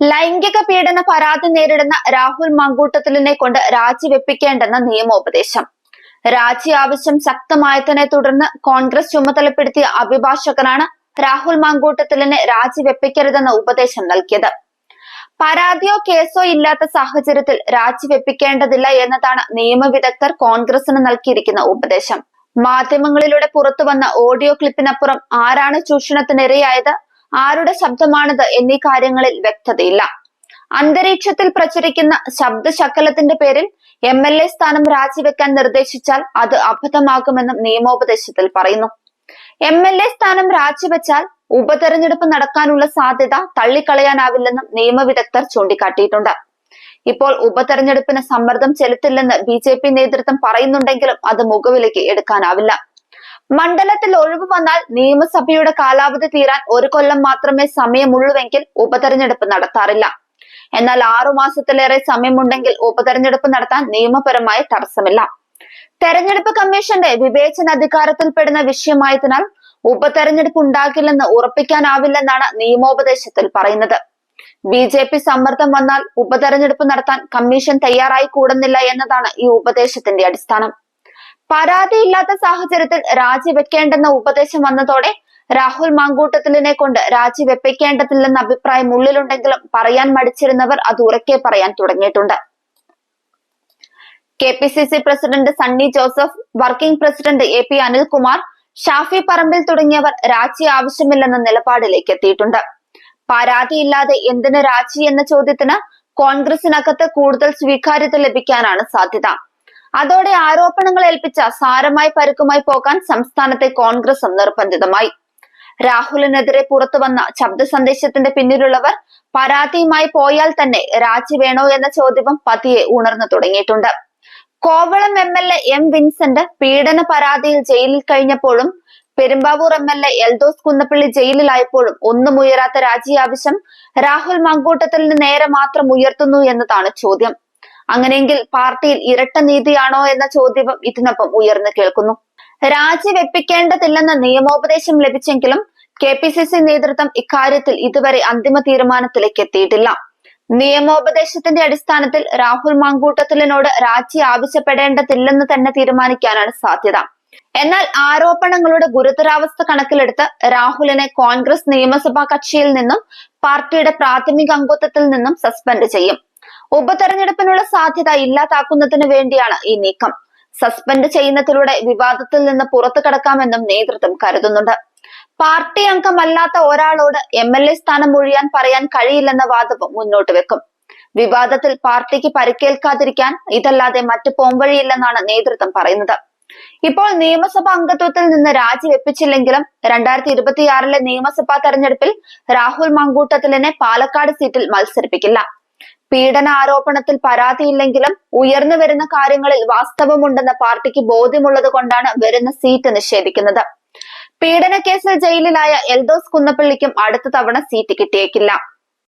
ലൈംഗിക പീഡന പരാതി നേരിടുന്ന രാഹുൽ മങ്കൂട്ടത്തിലിനെ കൊണ്ട് രാജിവെപ്പിക്കേണ്ടെന്ന നിയമോപദേശം. രാജി ആവശ്യം ശക്തമായതിനെ തുടർന്ന് കോൺഗ്രസ് ചുമതലപ്പെടുത്തിയ അഭിഭാഷകനാണ് രാഹുൽ മങ്കൂട്ടത്തിലിനെ രാജിവെപ്പിക്കരുതെന്ന ഉപദേശം നൽകിയത്. പരാതിയോ കേസോ ഇല്ലാത്ത സാഹചര്യത്തിൽ രാജിവെപ്പിക്കേണ്ടതില്ല എന്നതാണ് നിയമവിദഗ്ധർ കോൺഗ്രസിന് നൽകിയിരിക്കുന്ന ഉപദേശം. മാധ്യമങ്ങളിലൂടെ പുറത്തുവന്ന ഓഡിയോ ക്ലിപ്പിനപ്പുറം ആരാണ് ചൂഷണത്തിനിരയായത്? ആരുടെ ശബ്ദമാണിത് എന്നീ കാര്യങ്ങളിൽ വ്യക്തതയില്ല. അന്തരീക്ഷത്തിൽ പ്രചരിക്കുന്ന ശബ്ദശക്കലത്തിന്റെ പേരിൽ എം എൽ എ സ്ഥാനം രാജിവെക്കാൻ നിർദ്ദേശിച്ചാൽ അത് അബദ്ധമാകുമെന്നും നിയമോപദേശത്തിൽ പറയുന്നു. എം എൽ എ സ്ഥാനം രാജിവെച്ചാൽ ഉപതെരഞ്ഞെടുപ്പ് നടക്കാനുള്ള സാധ്യത തള്ളിക്കളയാനാവില്ലെന്നും നിയമവിദഗ്ധർ ചൂണ്ടിക്കാട്ടിയിട്ടുണ്ട്. ഇപ്പോൾ ഉപതെരഞ്ഞെടുപ്പിന് സമ്മർദ്ദം ചെലുത്തില്ലെന്ന് ബി ജെ പി നേതൃത്വം പറയുന്നുണ്ടെങ്കിലും അത് മുഖവിലേക്ക് എടുക്കാനാവില്ല. മണ്ഡലത്തിൽ ഒഴിവ് വന്നാൽ നിയമസഭയുടെ കാലാവധി തീരാൻ ഒരു കൊല്ലം മാത്രമേ സമയമുള്ളൂവെങ്കിൽ ഉപതെരഞ്ഞെടുപ്പ് നടത്താറില്ല. എന്നാൽ ആറു മാസത്തിലേറെ സമയമുണ്ടെങ്കിൽ ഉപതെരഞ്ഞെടുപ്പ് നടത്താൻ നിയമപരമായ തടസ്സമില്ല. തെരഞ്ഞെടുപ്പ് കമ്മീഷന്റെ വിവേചന അധികാരത്തിൽപ്പെടുന്ന വിഷയമായതിനാൽ ഉപതെരഞ്ഞെടുപ്പ് ഉണ്ടാകില്ലെന്ന് ഉറപ്പിക്കാനാവില്ലെന്നാണ് നിയമോപദേശത്തിൽ പറയുന്നത്. ബി ജെ പി സമ്മർദ്ദം വന്നാൽ ഉപതെരഞ്ഞെടുപ്പ് നടത്താൻ കമ്മീഷൻ തയ്യാറായി കൂടുന്നില്ല എന്നതാണ് ഈ ഉപദേശത്തിന്റെ അടിസ്ഥാനം. പരാതിയില്ലാത്ത സാഹചര്യത്തിൽ രാജിവെക്കേണ്ടെന്ന ഉപദേശം വന്നതോടെ രാഹുൽ മാങ്കൂട്ടത്തിലിനെ കൊണ്ട് രാജിവെപ്പിക്കേണ്ടതില്ലെന്ന അഭിപ്രായം ഉള്ളിലുണ്ടെങ്കിലും പറയാൻ മടിച്ചിരുന്നവർ അത് ഉറക്കെ പറയാൻ തുടങ്ങിയിട്ടുണ്ട്. K P C C president Sunny Joseph working president A P Anilkumar Shafi Parambil തുടങ്ങിയവർ രാജി ആവശ്യമില്ലെന്ന നിലപാടിലേക്ക് എത്തിയിട്ടുണ്ട്. പരാതിയില്ലാതെ എന്തിന് രാജി എന്ന ചോദ്യത്തിന് കോൺഗ്രസിനകത്ത് കൂടുതൽ സ്വീകാര്യത ലഭിക്കാനാണ് സാധ്യത. അതോടെ ആരോപണങ്ങൾ ഏൽപ്പിച്ച സാരമായി പരുക്കുമായി പോകാൻ സംസ്ഥാനത്തെ കോൺഗ്രസ് നിർബന്ധിതമായി. രാഹുലിനെതിരെ പുറത്തു വന്ന ശബ്ദ സന്ദേശത്തിന്റെ പിന്നിലുള്ളവർ പരാതിയുമായി പോയാൽ തന്നെ രാജി വേണോ എന്ന ചോദ്യവും പതിയെ ഉണർന്നു തുടങ്ങിയിട്ടുണ്ട്. Kovalam M L A M Vincent പീഡന പരാതിയിൽ ജയിലിൽ കഴിഞ്ഞപ്പോഴും Perumbavoor M L A Eldhose Kunnappilly ജയിലിലായപ്പോഴും ഒന്നും ഉയരാത്ത രാജി ആവശ്യം രാഹുൽ മങ്കൂട്ടത്തിൽ നേരെ മാത്രം ഉയർത്തുന്നു എന്നതാണ് ചോദ്യം. അങ്ങനെയെങ്കിൽ പാർട്ടിയിൽ ഇരട്ട നീതിയാണോ എന്ന ചോദ്യവും ഇതിനൊപ്പം ഉയർന്നു കേൾക്കുന്നു. രാജിവെപ്പിക്കേണ്ടതില്ലെന്ന നിയമോപദേശം ലഭിച്ചെങ്കിലും കെ പി സി സി നേതൃത്വം ഇക്കാര്യത്തിൽ ഇതുവരെ അന്തിമ തീരുമാനത്തിലേക്ക് എത്തിയിട്ടില്ല നിയമോപദേശത്തിന്റെ അടിസ്ഥാനത്തിൽ രാഹുൽ മാങ്കൂട്ടത്തിലിനോട് രാജി ആവശ്യപ്പെടേണ്ടതില്ലെന്ന് തന്നെ തീരുമാനിക്കാനാണ് സാധ്യത. എന്നാൽ ആരോപണങ്ങളുടെ ഗുരുതരാവസ്ഥ കണക്കിലെടുത്ത് രാഹുലിനെ കോൺഗ്രസ് നിയമസഭാ കക്ഷിയിൽ നിന്നും പാർട്ടിയുടെ പ്രാഥമിക അംഗത്വത്തിൽ നിന്നും സസ്പെൻഡ് ചെയ്യും. ഉപതെരഞ്ഞെടുപ്പിനുള്ള സാധ്യത ഇല്ലാതാക്കുന്നതിന് വേണ്ടിയാണ് ഈ നീക്കം. സസ്പെൻഡ് ചെയ്യുന്നതിലൂടെ വിവാദത്തിൽ നിന്ന് പുറത്തു കടക്കാമെന്നും നേതൃത്വം കരുതുന്നുണ്ട്. പാർട്ടി അംഗമല്ലാത്ത ഒരാളോട് എം എൽ എ സ്ഥാനം ഒഴിയാൻ പറയാൻ കഴിയില്ലെന്ന വാദവും മുന്നോട്ട് വെക്കും. വിവാദത്തിൽ പാർട്ടിക്ക് പരിക്കേൽക്കാതിരിക്കാൻ ഇതല്ലാതെ മറ്റു പോംവഴിയില്ലെന്നാണ് നേതൃത്വം പറയുന്നത്. ഇപ്പോൾ നിയമസഭാ അംഗത്വത്തിൽ നിന്ന് രാജിവെപ്പിച്ചില്ലെങ്കിലും രണ്ടായിരത്തി ഇരുപത്തിയാറിലെ നിയമസഭാ തെരഞ്ഞെടുപ്പിൽ രാഹുൽ മങ്കൂട്ടത്തിലിനെ പാലക്കാട് സീറ്റിൽ മത്സരിപ്പിക്കില്ല. പീഡന ആരോപണത്തിൽ പരാതിയില്ലെങ്കിലും ഉയർന്നു വരുന്ന കാര്യങ്ങളിൽ വാസ്തവമുണ്ടെന്ന പാർട്ടിക്ക് ബോധ്യമുള്ളത് കൊണ്ടാണ് വരുന്ന സീറ്റ് നിഷേധിക്കുന്നത് പീഡന കേസിൽ ജയിലിലായ എൽദോസ് കുന്നപ്പള്ളിക്കും അടുത്ത തവണ സീറ്റ് കിട്ടിയേക്കില്ല.